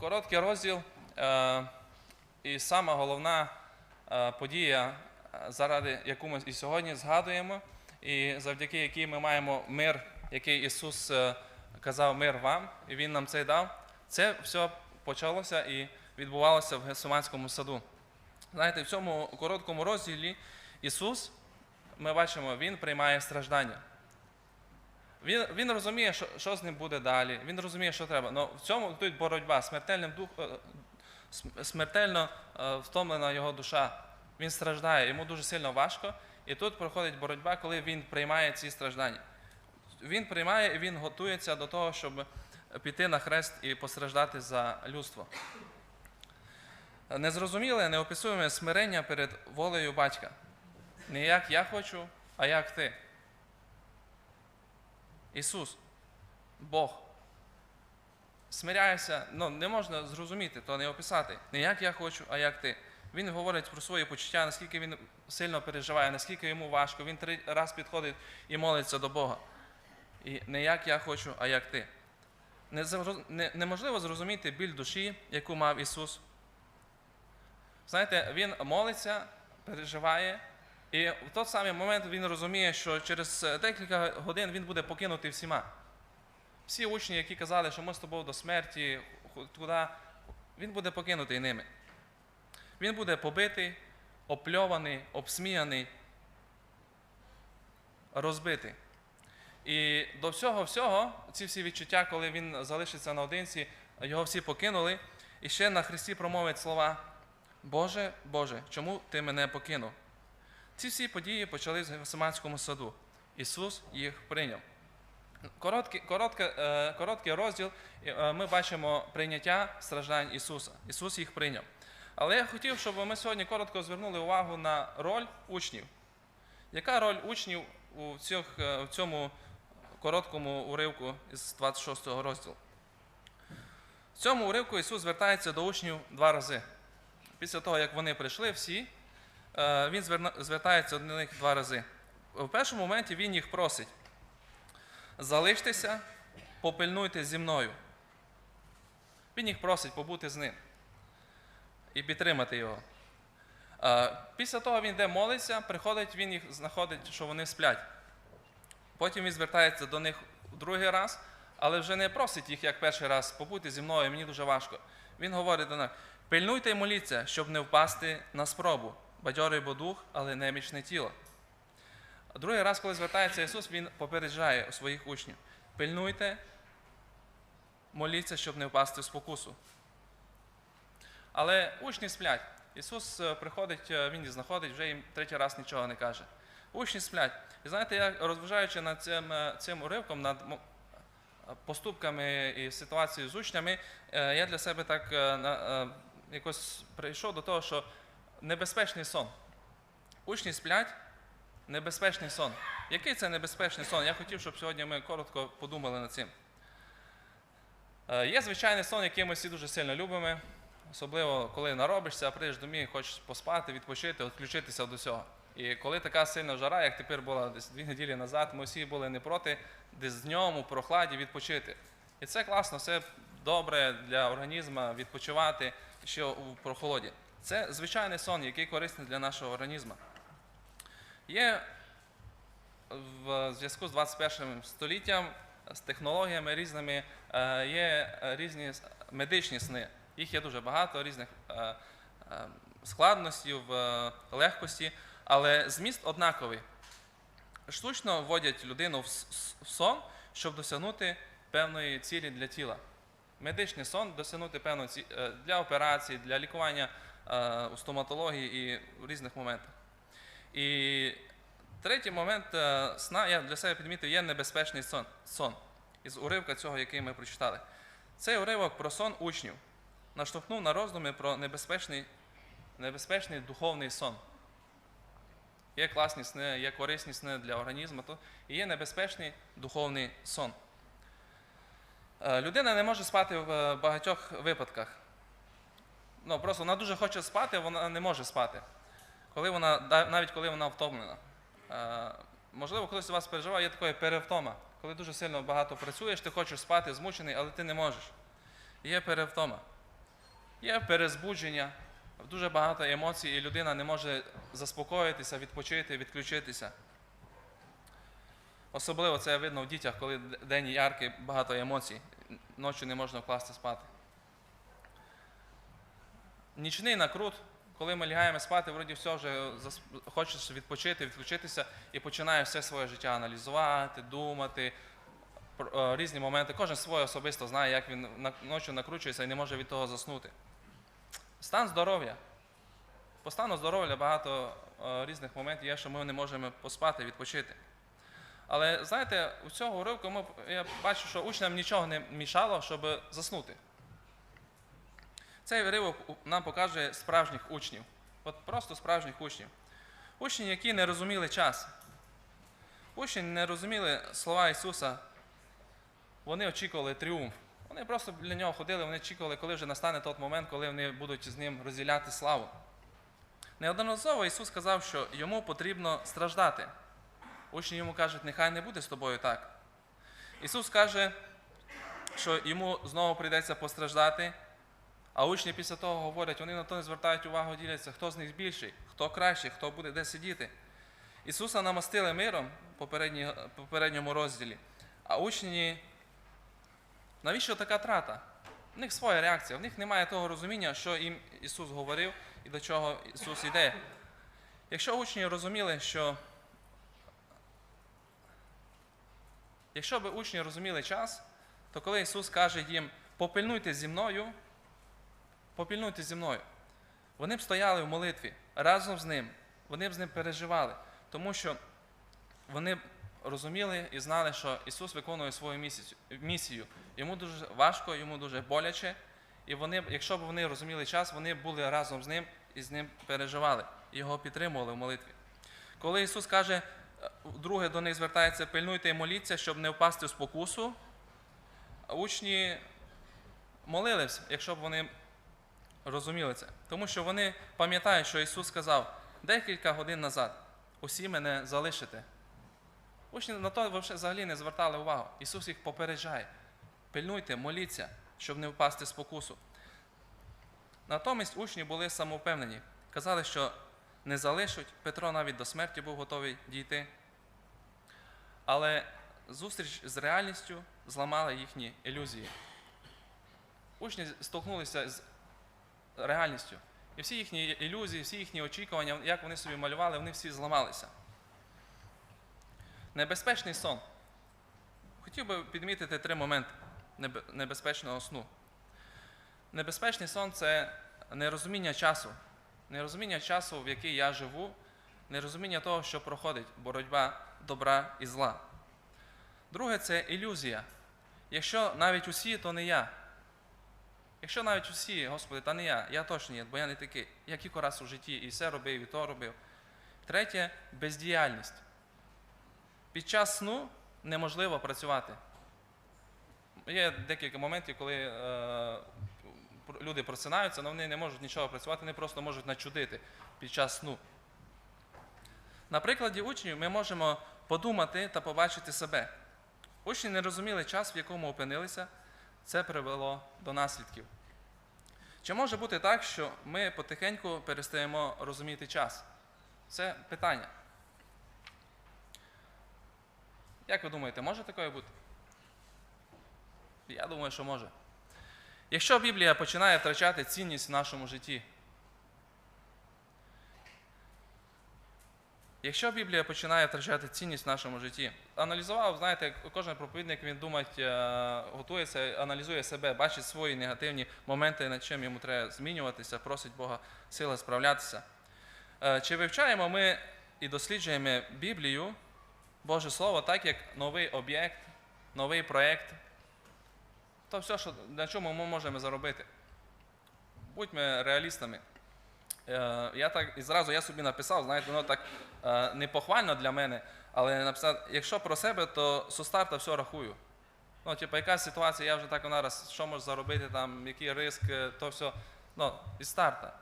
Короткий розділ е, і сама головна е, подія, е, заради яку ми і сьогодні згадуємо, і завдяки якій ми маємо мир, який Ісус казав мир вам, і Він нам цей дав. Це все почалося і відбувалося в Гесиманському саду. Знаєте, в цьому короткому розділі Ісус, ми бачимо, Він приймає страждання. Він, він розуміє, що, що з ним буде далі. Він розуміє, що треба. Але в цьому тут боротьба, смертельним дух, е, смертельно е, втомлена його душа. Він страждає, йому дуже сильно важко. І тут проходить боротьба, коли він приймає ці страждання. Він приймає і він готується до того, щоб піти на хрест і постраждати за людство. Незрозуміле, неописуєме смирення перед волею батька. Не як я хочу, а як ти. Ісус, Бог. Смиряється, ну не можна зрозуміти, то не описати. Не як я хочу, а як ти. Він говорить про свої почуття, наскільки він сильно переживає, наскільки йому важко. Він три раз підходить і молиться до Бога. І не як я хочу, а як ти. Неможливо зрозуміти біль душі, яку мав Ісус. Знаєте, Він молиться, переживає, і в той самий момент він розуміє, що через е, декілька годин він буде покинутий всіма. Всі учні, які казали, що ми з тобою до смерті, туди, він буде покинутий ними. Він буде побитий, опльований, обсміяний, розбитий. І до всього всього, ці всі відчуття, коли він залишиться наодинці, його всі покинули, і ще на Христі промовить слова: Боже, Боже, чому ти мене покинув? Ці всі події почались в Гефсиманському саду. Ісус їх прийняв. Короткий, коротке, е, короткий розділ, е, ми бачимо прийняття страждань Ісуса. Ісус їх прийняв. Але я хотів, щоб ми сьогодні коротко звернули увагу на роль учнів. Яка роль учнів у цьох, е, в цьому короткому уривку із 26 розділу? В цьому уривку Ісус звертається до учнів два рази. Після того, як вони прийшли всі, Він звертається до них два рази. В першому моменті Він їх просить: залиштеся, попильнуйте зі мною. Він їх просить побути з ним і підтримати його. Е, Після того він йде молиться, приходить, він їх знаходить, що вони сплять. Потім він звертається до них другий раз, але вже не просить їх, як перший раз, побути зі мною, мені дуже важко. Він говорить до них: пильнуйте і моліться, щоб не впасти на спробу. Бадьорий бо дух, але немічне тіло. Другий раз, коли звертається Ісус, Він попереджає своїх учнів: пильнуйте, моліться, щоб не впасти в спокусу. Але учні сплять. Ісус е, приходить, е, Він їх знаходить, вже їм третій раз нічого не каже. Учні сплять. І знаєте, я розважаючи над цим, е, цим уривком, над поступками і ситуацією з учнями, я для себе так якось прийшов до того, що небезпечний сон. Учні сплять, небезпечний сон. Який це небезпечний сон? Я хотів, щоб сьогодні ми коротко подумали над цим. Е, Є звичайний сон, який ми всі дуже сильно любимо, особливо коли наробишся, прийдеш домі, і хочеш поспати, відпочити, відключитися від усього. І коли така сильна жара, як тепер була десь дві неділі назад, ми всі були не проти десь днем у прохладі відпочити. І це класно, це добре для організму відпочивати ще у прохолоді. Це звичайний сон, який корисний для нашого організму. Є в зв'язку з 21 століттям, з технологіями різними, е, є різні медичні сни. Їх є дуже багато, різних е, е, складностей, легкості, але зміст однаковий. Штучно вводять людину в сон, щоб досягнути певної цілі для тіла. Медичний сон досягнути певної ці- е, для операцій, для лікування у стоматології і в різних моментах. І третій момент е, сна, я для себе підмітив, є небезпечний сон, сон із уривка цього, який ми прочитали. Цей уривок про сон учнів наштовхнув на роздуми про небезпечний, небезпечний духовний сон. Є класні сни, є корисні сни для організму, то і є небезпечний духовний сон. Е, Людина не може спати в е, багатьох випадках. Ну, просто вона дуже хоче спати, вона не може спати. Коли вона, навіть коли вона втомлена. Е, можливо, хтось з вас переживає, є така перевтома. Коли дуже сильно багато працюєш, ти хочеш спати, змучений, але ти не можеш. Є перевтома. Є перезбудження, дуже багато емоцій, і людина не може заспокоїтися, відпочити, відключитися. Особливо це видно в дітях, коли день яркий, багато емоцій, ночі не можна вкласти спати. Нічний накрут, коли ми лягаємо спати, вроді все вже хочеш відпочити, відключитися і починаєш все своє життя аналізувати, думати, е, різні моменти. Кожен своє особисто знає, як він ночі накручується і не може від того заснути. Стан здоров'я. По стану здоров'я багато е, різних моментів є, що ми не можемо поспати, відпочити. Але знаєте, у цього уривку ми, я бачу, що учням нічого не мішало, щоб заснути. Цей уривок у- нам покаже справжніх учнів. От просто справжніх учнів. Учні, які не розуміли час. Учні не розуміли слова Ісуса. Вони очікували тріумф. Вони просто для нього ходили, вони очікували, коли вже настане той момент, коли вони будуть з ним розділяти славу. Неодноразово Ісус сказав, що йому потрібно страждати. Учні йому кажуть, нехай не буде з тобою так. Ісус каже, що йому знову прийдеться постраждати, а учні після того говорять, вони на то не звертають увагу, діляться, хто з них більший, хто кращий, хто буде де сидіти. Ісуса намастили миром в попередньому розділі, а учні, навіщо така трата? В них своя реакція, в них немає того розуміння, що їм Ісус говорив і до чого Ісус іде. Якщо учні розуміли, що Якщо б учні розуміли час, то коли Ісус каже їм, попильнуйте зі мною, попильнуйте зі мною, вони б стояли в молитві разом з ним, вони б з ним переживали, тому що вони б розуміли і знали, що Ісус виконує свою місію. Йому дуже важко, йому дуже боляче, і вони, якщо б вони розуміли час, вони б були разом з ним і з ним переживали, його підтримували в молитві. Коли Ісус каже, е, друге до них звертається, пильнуйте і моліться, щоб не впасти в спокусу, учні молились, якщо б вони розуміли це. Тому що вони пам'ятають, що Ісус сказав декілька годин назад, усі мене залишите. Учні на то взагалі не звертали увагу. Ісус їх попереджає. Пильнуйте, моліться, щоб не впасти в спокусу. Натомість учні були самовпевнені. Казали, що не залишать. Петро навіть до смерті був готовий дійти. Але зустріч з реальністю зламала їхні ілюзії. Учні столкнулися з реальністю. І всі їхні ілюзії, всі їхні очікування, як вони собі малювали, вони всі зламалися. Небезпечний сон. Хотів би підмітити три моменти небезпечного сну. Небезпечний сон це нерозуміння часу. Нерозуміння часу, в який я живу, нерозуміння того, що проходить боротьба добра і зла. Друге це ілюзія. Якщо навіть усі, то не я. Якщо навіть усі, Господи, та не я, я точно бо я не такий. Я кілька раз у житті і все робив, і то робив. Третє бездіяльність. Під час сну неможливо працювати. Є декілька моментів, коли е, люди просинаються, але вони не можуть нічого працювати, вони просто можуть начудити під час сну. На прикладі учнів ми можемо подумати та побачити себе. Учні не розуміли час, в якому опинилися, це привело до наслідків. Чи може бути так, що ми потихеньку перестаємо розуміти час? Це питання. Як ви думаєте, може таке бути? Я думаю, що може. Якщо Біблія починає втрачати цінність в нашому житті, якщо Біблія починає втрачати цінність в нашому житті, аналізував, знаєте, кожен проповідник він думає, е, готується, аналізує себе, бачить свої негативні моменти, над чим йому треба змінюватися, просить Бога сили справлятися. Е, Чи вивчаємо ми і досліджуємо Біблію, Боже Слово, так як новий об'єкт, новий проєкт, то все, що, на чому ми можемо заробити. Будьмо реалістами. Е, я так і зразу я собі написав, знаєте, воно так е, непохвально для мене, але написав, якщо про себе, то со старта все рахую. Ну, типу, якась ситуація, я вже так нараз, що можу заробити, там, який риск, е, то все. Ну, із старта.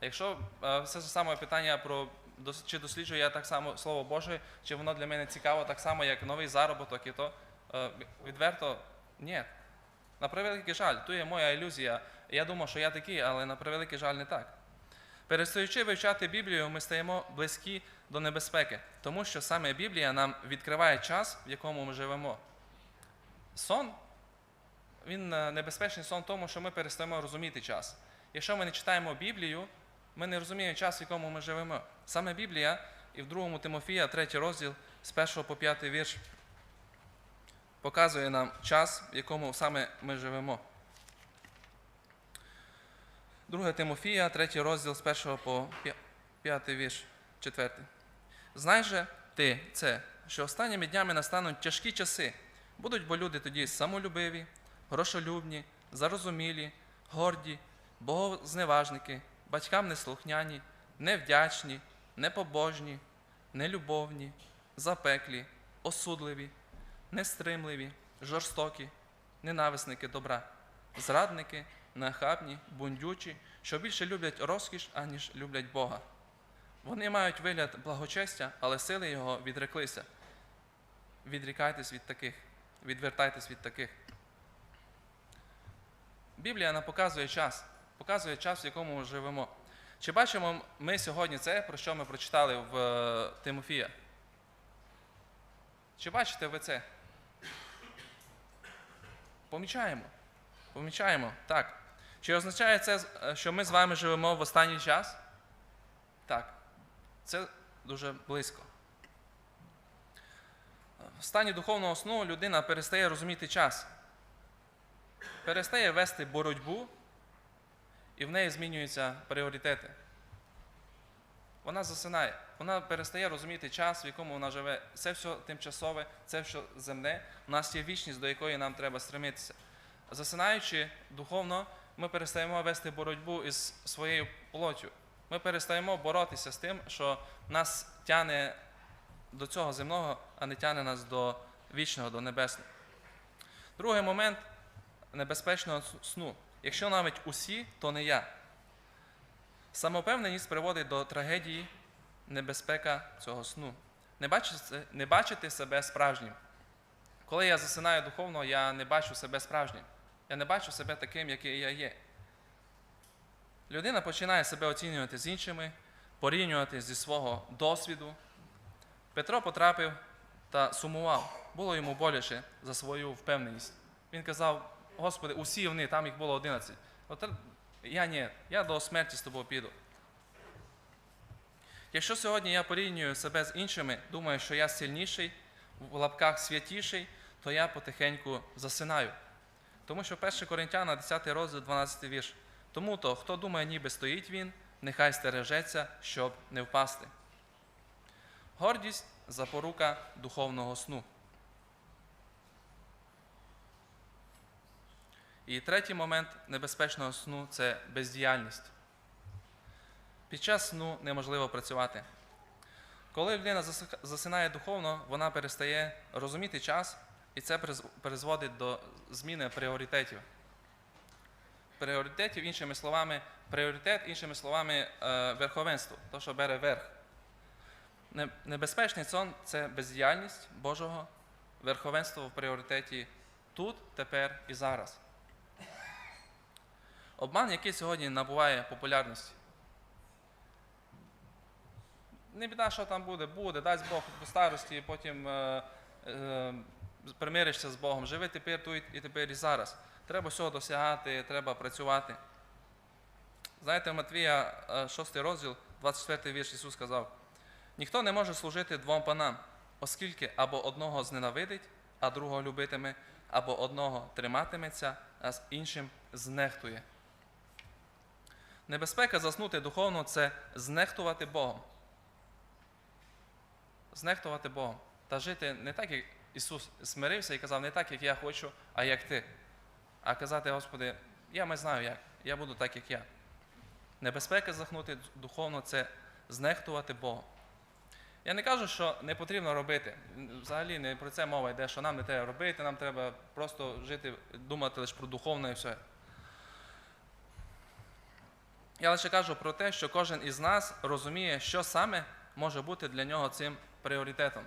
Якщо все це саме питання про чи досліджую я так само Слово Боже, чи воно для мене цікаво так само, як новий заробіток, і то відверто ні. На превеликий жаль, то є моя ілюзія. Я думав, що я такий, але на превеликий жаль не так. Перестаючи вивчати Біблію, ми стаємо близькі до небезпеки, тому що саме Біблія нам відкриває час, в якому ми живемо. Сон, він е, небезпечний сон в тому, що ми перестаємо розуміти час. Якщо ми не читаємо Біблію, ми не розуміємо час, в якому ми живемо. Саме Біблія і в 2 Тимофія, 3 розділ, з 1 по 5 вірш, показує нам час, в якому саме ми живемо. 2 Тимофія, 3 розділ з 1 по 5 вірш, 4. Знай же ти це, що останніми днями настануть тяжкі часи. Будуть бо люди тоді самолюбиві, грошолюбні, зарозумілі, горді, богозневажники, батькам неслухняні, невдячні, непобожні, нелюбовні, запеклі, осудливі, нестримливі, жорстокі, ненависники добра, зрадники, нахабні, бундючі, що більше люблять розкіш, аніж люблять Бога. Вони мають вигляд благочестя, але сили його відреклися. Відрікайтесь від таких, відвертайтесь від таких. Біблія нам показує час, показує час, в якому ми живемо. Чи бачимо ми сьогодні це, про що ми прочитали в е, Тимофія? Чи бачите ви це? Помічаємо. Помічаємо, так. Чи означає це, е, що ми з вами живемо в останній час? Так. Це дуже близько. В стані духовного сну людина перестає розуміти час, перестає вести боротьбу, і в неї змінюються пріоритети. Вона засинає, вона перестає розуміти час, в якому вона живе. Це все тимчасове, це все земне. У нас є вічність, до якої нам треба стремитися. Засинаючи духовно, ми перестаємо вести боротьбу із своєю плоттю. Ми перестаємо боротися з тим, що нас тягне до цього земного, а не тягне нас до вічного, до небесного. Другий момент небезпечного сну. Якщо навіть усі, то не я. Самопевненість приводить до трагедії, небезпека цього сну. Не бачити, не бачити себе справжнім. Коли я засинаю духовно, я не бачу себе справжнім. Я не бачу себе таким, який я є. Людина починає себе оцінювати з іншими, порівнювати зі свого досвіду. Петро потрапив та сумував. Було йому боляче за свою впевненість. Він казав: Господи, усі вони, там їх було 11. От я ні, я до смерті з тобою піду. Якщо сьогодні я порівнюю себе з іншими, думаю, що я сильніший, в лапках святіший, то я потихеньку засинаю. Тому що 1 Коринтяна, 10 розділ, 12 вірш. Тому то, хто думає, ніби стоїть він, нехай стережеться, щоб не впасти. Гордість запорука духовного сну. І третій момент небезпечного сну це бездіяльність. Під час сну неможливо працювати. Коли людина засинає духовно, вона перестає розуміти час, і це призводить до зміни пріоритетів. Пріоритетів, іншими словами, пріоритет, іншими словами, е, верховенство, то, що бере верх. Небезпечний сон це бездіяльність Божого, верховенство в пріоритеті тут, тепер і зараз. Обман, який сьогодні набуває популярності. Не біда, що там буде, буде, дасть Бог по старості, потім е, е, примиришся з Богом. Живи тепер тут і тепер і зараз. Треба всього досягати, треба працювати. Знаєте, Матвія, 6 розділ, 24 вірш Ісус сказав: ніхто не може служити двом панам, оскільки або одного зненавидить, а другого любитиме, або одного триматиметься, а з іншим знехтує. Небезпека заснути духовно це знехтувати Богом. Знехтувати Богом. Та жити не так, як Ісус смирився і казав, не так, як я хочу, а як ти. А казати, Господи, я не знаю як, я буду так, як я. Небезпека захнути духовно це знехтувати Богом. Я не кажу, що не потрібно робити. Взагалі не про це мова йде, що нам не треба робити, нам треба просто жити, думати лише про духовне і все. Я лише кажу про те, що кожен із нас розуміє, що саме може бути для нього цим пріоритетом.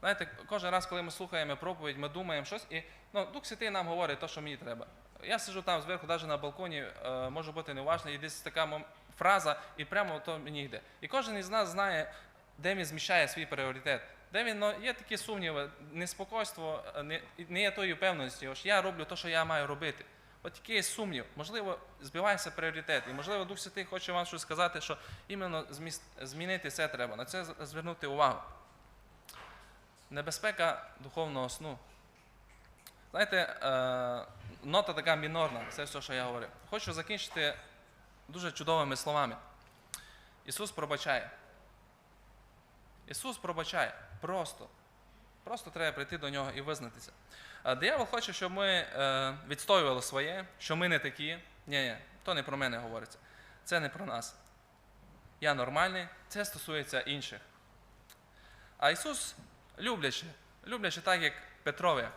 Знаєте, кожен раз, коли ми слухаємо проповідь, ми думаємо щось, і ну, Дух Святий нам говорить те, що мені треба. Я сиджу там зверху, навіть на балконі, е, можу бути неуважний, і десь така фраза, і прямо то мені йде. І кожен із нас знає, де він зміщає свій пріоритет. Де він ну, є такі сумніви, неспокойство, е, не, не є тої певності, ось я роблю те, що я маю робити. От такий є сумнів, можливо, збивається пріоритет. І можливо, Дух Святий хоче вам щось сказати, що іменно змінити це треба. На це звернути увагу. Небезпека духовного сну. Знаєте, е, нота така мінорна, це все, що я говорив. Хочу закінчити дуже чудовими словами. Ісус пробачає. Ісус пробачає. Просто. Просто треба прийти до нього і визнатися. А диявол хоче, щоб ми е, відстоювали своє, що ми не такі. Ні, ні, то не про мене говориться. Це не про нас. Я нормальний, це стосується інших. А Ісус, люблячи, люблячи так, як Петрові,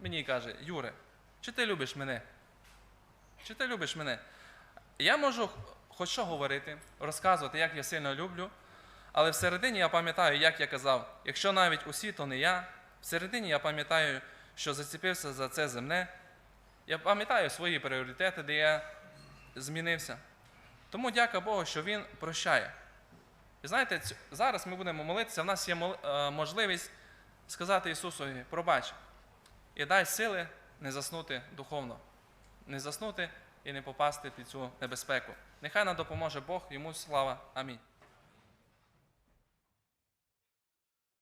мені каже, Юре, чи ти любиш мене? Чи ти любиш мене? Я можу хоч що говорити, розказувати, як я сильно люблю, але всередині я пам'ятаю, як я казав, якщо навіть усі, то не я. Всередині я пам'ятаю, що зацепився за це земне. Я пам'ятаю свої пріоритети, де я змінився. Тому дяка Богу, що Він прощає. І знаєте, зараз ми будемо молитися, в нас є е, можливість сказати Ісусові, пробач, і дай сили не заснути духовно, не заснути і не попасти під цю небезпеку. Нехай нам допоможе Бог, йому слава. Амінь.